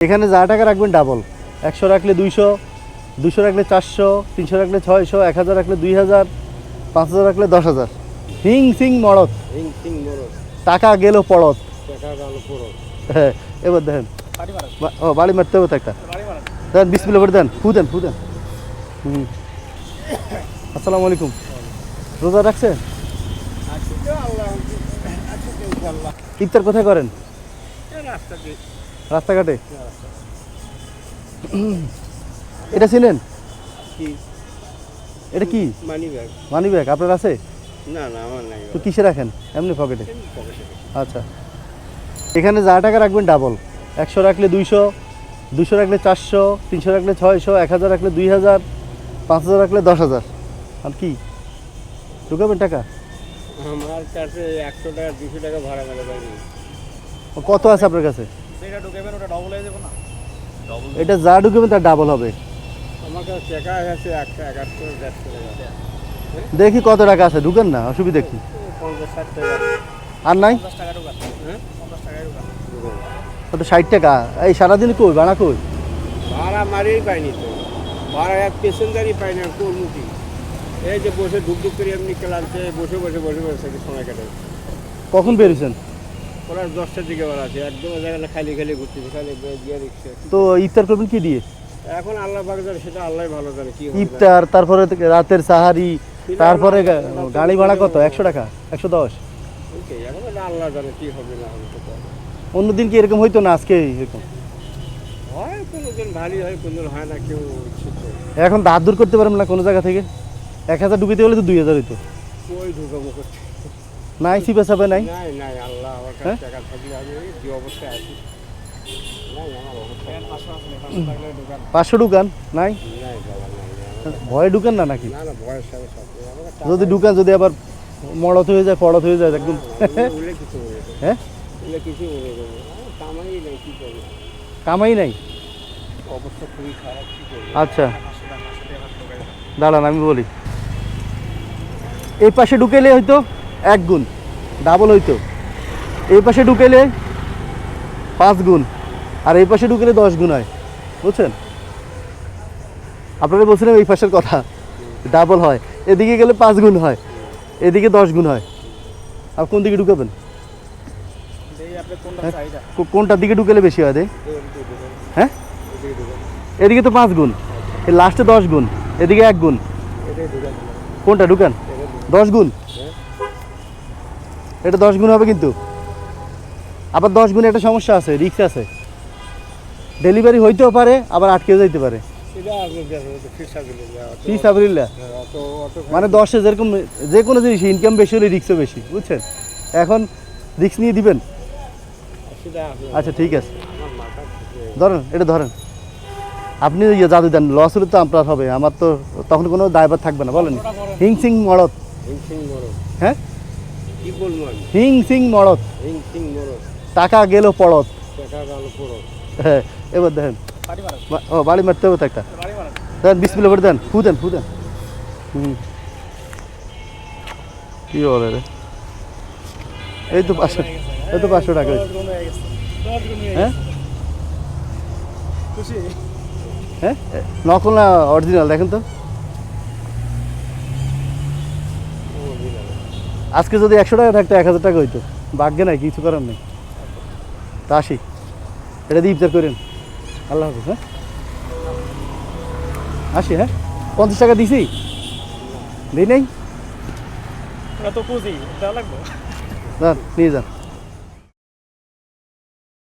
এখানে যা টাকা রাখবেন ডাবল একশো রাখলে দুইশো দুশো রাখলে চারশো তিনশো রাখলে ছয়শো এক হাজার রাখলে দুই হাজার পাঁচ হাজার রাখলে দশ হাজার। হিং সিং মড়ত হিং সিং টাকা গেল পড়ত টাকা গেল পুরো হ্যাঁ এবার দেখেন। ও বাড়ি মারতে হবে তো একটা। দেন বিসমিল্লা করে দেন। ফু দেন ফু দেন। হুম। আসসালামু আলাইকুম। রোজা রাখছেন ইফতার কোথায় করেন? রাস্তাঘাটে? এটা ছিলেন? এটা কি? Money bag. মানি ব্যাগ আপনার আছে? না না আমার নাই। তো কিসে রাখেন? এমনি পকেটে? আচ্ছা। এখানে যা টাকা রাখবেন ডাবল একশো রাখলে দুইশো দুশো রাখলে চারশো তিনশো রাখলে ছয়শো এক হাজার রাখলে দুই হাজার পাঁচ হাজার রাখলে দশ হাজার। আর কি? ঢুকাবেন টাকা? আমার কাছে একশো টাকা দুশো টাকা ভাড়া মেলে কত আছে আপনার কাছে? যেটা ঢুকাবেন ওটা ডবল হয়ে যাবে না? ডবল এটা যা ঢুকাবেন তার ডাবল হবে। আমার কাছে টাকা আছে একশো একাত্তর দেড়শো টাকা দেখি কত টাকা আছে ঢুকেন না অসুবিধা কি? আর নাই? হ্যাঁ? কত ষাট টাকা? এই সারাদিন কই ভাড়া কই? ভাড়া মারিয়েই পাইনি তো। ভাড়া এক পেসেঞ্জারই পাই না কোন মুখী? এই যে বসে ধুক ধুক করে এমনি ক্লান্তে বসে বসে বসে বসে সময় কাটে কখন বেরিয়েছেন ওরা দশটার দিকে বেলা আছে একদম জায়গায় খালি খালি ঘুরতেছে খালি গিয়ে রিক্সা তো ইফতার করবেন কি দিয়ে? এখন আল্লাহ পাক জানে সেটা আল্লাহ ভালো জানে কি ইফতার তারপরে রাতের সাহারি তারপরে গাড়ি ভাড়া কত? একশো টাকা একশো দশ? এখন আল্লাহ জানে কি হবে না হবে। অন্যদিন কি এরকম হইতো না আজকে এরকম? হয় কোনোদিন ভারী হয় কোনোদিন হয় না কেউ এখন দাঁত দূর করতে পারবেন না কোনো জায়গা থেকে? এক হাজার ডুবিতে গেলে তো দুই হাজার হইতো। কই ঢুকাবো করছে নাই সিপে সাপে নাই? হ্যাঁ? পাঁচশো ঢুকান। নাই? ভয়ে ঢুকেন না নাকি? যদি ঢুকান যদি আবার মড়ত হয়ে যায় পড়ত হয়ে যায় একদম হ্যাঁ? কামাই নাই কি করব? কামাই নাই? অবস্থা খুবই খারাপ কি করব? আচ্ছা। দাঁড়ান আমি বলি। এই পাশে ঢুকেলে হয়তো এক গুণ। ডাবল হইতো। এই পাশে ঢুকেলে পাঁচ গুণ, আর এই পাশে ঢুকেলে দশ গুণ হয়। বুঝছেন? আপনারা বলছিলেন এই পাশের কথা, ডাবল হয়। এদিকে গেলে পাঁচ গুণ হয়, এদিকে দশ গুণ হয়। আর কোন দিকে ঢুকাবেন? হ্যাঁ। কোনটার দিকে ঢুকেলে বেশি হয় হ্যাঁ? এদিকে তো পাঁচ গুণ লাস্টে দশ গুণ, এদিকে এক গুণ। কোনটা ঢুকান? দশ গুণ? এটা দশ গুণ হবে কিন্তু। আবার দশ গুণে একটা সমস্যা আছে রিক্স আছে। ডেলিভারি হইতেও পারে আবার আটকেও যাইতে পারে। অত- মানে দশে যেরকম যে কোনো জিনিস ইনকাম বেশি হলে রিক্সও বেশি বুঝছেন? এখন রিক্স নিয়ে দিবেন। আচ্ছা ঠিক আছে। ধরেন এটা ধরেন। আপনি জাদু দেন লস হলে তো আপনার হবে। আমার তো তখন কোনো দায়ভার থাকবে না বলেন। হিং সিং হিং সিং মরদ। হ্যাঁ? কি বলব আমি? হিং সিং মড়ত হিং সিং মরদ। টাকা গেল পড়ত টাকা গেল পুরো। হ্যাঁ এবার দেখেন। ও বাড়ি মারতে হবে তো একটা। দেন বিসমিল্লা করে দেন ফু দেন ফু দেন হুম। কি বলে রে? এই তো পাঁচশো এই তো পাঁচশো টাকা। হ্যাঁ হ্যাঁ নকল না অরিজিনাল দেখেন তো। আজকে যদি একশো টাকা থাকতো এক হাজার টাকা হইতো। ভাগ্যে নাই কিছু করার নেই। তা আসি। এটা দিয়ে ইফতার করেন। আল্লাহ হাফিজ হ্যাঁ? আসি হ্যাঁ? পঞ্চাশ টাকা দিছি। দিই নেই? তো দেওয়া লাগবে। যান নিয়ে যান।